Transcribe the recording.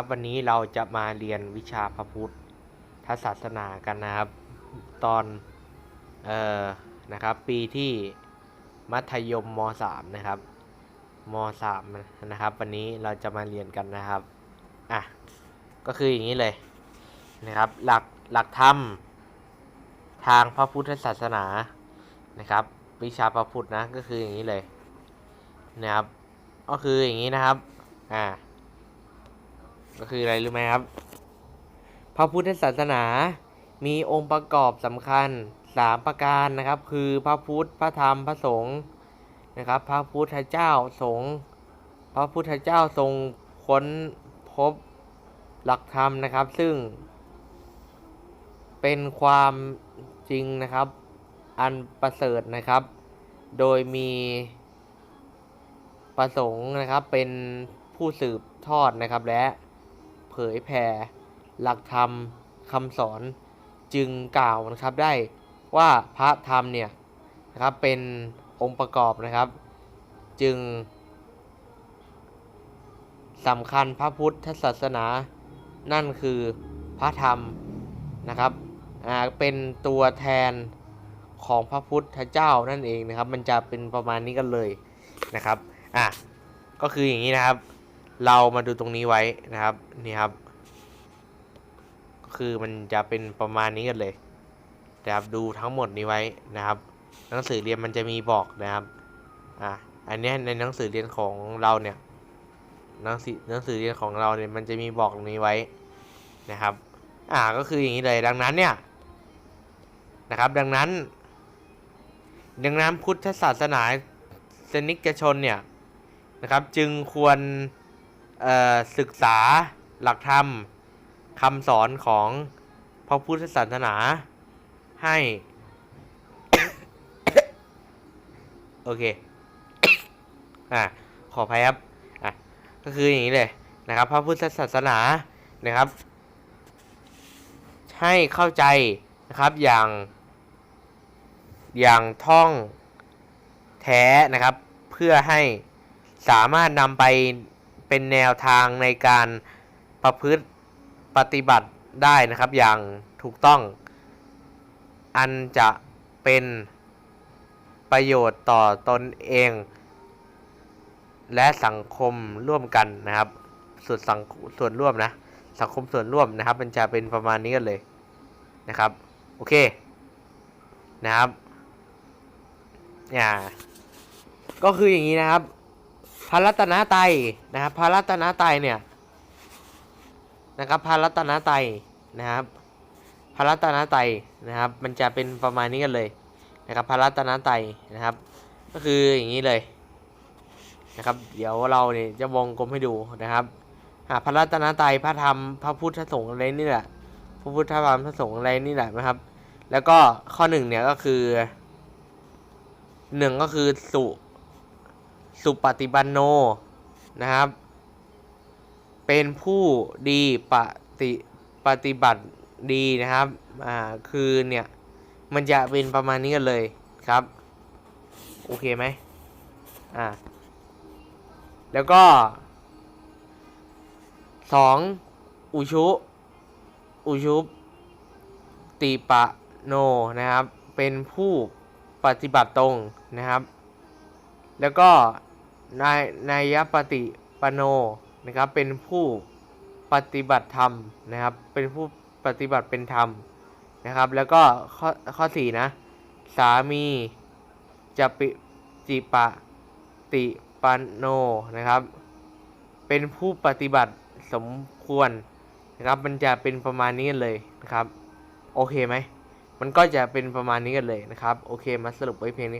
ครับวันนี้เราจะมาเรียนวิชาพระพุทธศาสนากันนะครับ ตอนเอ่อนะครับปีที่มัธยมม .3 นะครับม .3 นะครับ วันนี้เราจะมาเรียนกันนะครับอะก็คืออย่างนี้เลยนะครับหลักหลักธรรมทางพระพุทธศาสนานะครับ วิชาพระพุทธนะก็คืออย่างนี้เลยนะครับก็คืออย่างนี้นะครับอ่า ก็คืออะไรรู้ไหมครับ พระพุทธศาสนามีองค์ประกอบสำคัญสามประการนะครับ คือพระพุทธพระธรรมพระสงฆ์นะครับ พระพุทธเจ้าสงฆ์พระพุทธเจ้าทรงค้นพบหลักธรรมนะครับ ซึ่ง เป็นความจริงนะครับ อันประเสริฐนะครับ โดยมีประสงค์นะครับเป็นผู้สืบทอดนะครับและ ยแผ่หลักธรรมคำสอนจึงกล่าวนะครับได้ว่าพระธรรมเนี่ยนะครับเป็นองค์ประกอบนะครับ จึงสำคัญพระพุทธศาสนา นั่นคือพระธรรมนะครับอ่าเป็นตัวแทนของพระพุทธเจ้านั่นเองนะครับ มันจะเป็นประมาณนี้กันเลยนะครับอะก็คืออย่างนี้นะครับ เรามาดูตรงนี้ไว้นะครับนี่ครับก็คือมันจะเป็นประมาณนี้กันเลยนะครับดูทั้งหมดนี้ไว้นะครับ หนังสือเรียนมันจะมีบอกนะครับอะอันนี้ในหนังสือเรียนของเราเนี่ยหนังสือหนังสือเรียนของเราเนี่ยมันจะมีบอกตรงนี้ไว้นะครับ อ่าก็คืออย่างนี้เลยดังนั้นเนี่ยนะครับดังนั้น ดังนั้นพุทธศาสนาสนิกชนเนี่ยนะครับ จึงควร ศึกษาหลักธรรมคำสอนของพระพุทธศาสนาให้ โอเค อะ ขออภัยครับ อะ ก็คืออย่างนี้เลยนะครับ พระพุทธศาสนานะครับ ให้เข้าใจนะครับอย่าง อย่างท่องแท้นะครับ เพื่อให้สามารถนำไป เป็นแนวทางในการประพฤติปฏิบัติได้นะครับ อย่างถูกต้อง อันจะเป็นประโยชน์ต่อตนเอง และสังคมร่วมกันนะครับ ส่วนสังส่วนร่วมนะ สังคมส่วนร่วมนะครับ มันจะเป็นประมาณนี้กันเลยนะครับ โอเคนะครับ อ่า ก็คืออย่างนี้นะครับ พระรัตนตรัยนะครับพระรัตนตรัยเนี่ยนะครับพระรัตนตรัยนะครับพระรัตนตรัยนะครับ มันจะเป็นประมาณนี้กันเลยนะครับพระรัตนตรัยนะครับ ก็คืออย่างนี้เลยนะครับ เดี๋ยวเราเนี่ยจะวงกลมให้ดูนะครับหาพระรัตนตรัยพระธรรมพระพุทธสงฆ์อะไรนี่แหละพระพุทธธรรมพระสงฆ์อะไรนี่แหละนะครับ แล้วก็ข้อหนึ่งเนี่ยก็คือหนึ่งก็คือสุ สุปฏิบันโนนะครับ เป็นผู้ดีปฏิปฏิบัติดีนะครับอ่าคือเนี่ยมันจะเป็นประมาณนี้กันเลยครับ โอเคไหมอ่าแล้วก็สองอุชุ อุชุติปะโนนะครับ เป็นผู้ปฏิบัติตรงนะครับ แล้วก็ นายนายปฏิปโนนะครับเป็นผู้ปฏิบัติธรรมนะครับ เป็นผู้ปฏิบัติเป็นธรรมนะครับ แล้วก็ข้อข้อสี่นะ สามีจะปิจิปะติปันโนนะครับ เป็นผู้ปฏิบัติสมควรนะครับมันจะเป็นประมาณนี้กันเลยนะครับ โอเคไหมมันก็จะเป็นประมาณนี้กันเลยนะครับ โอเคมาสรุปไว้เพียงนี้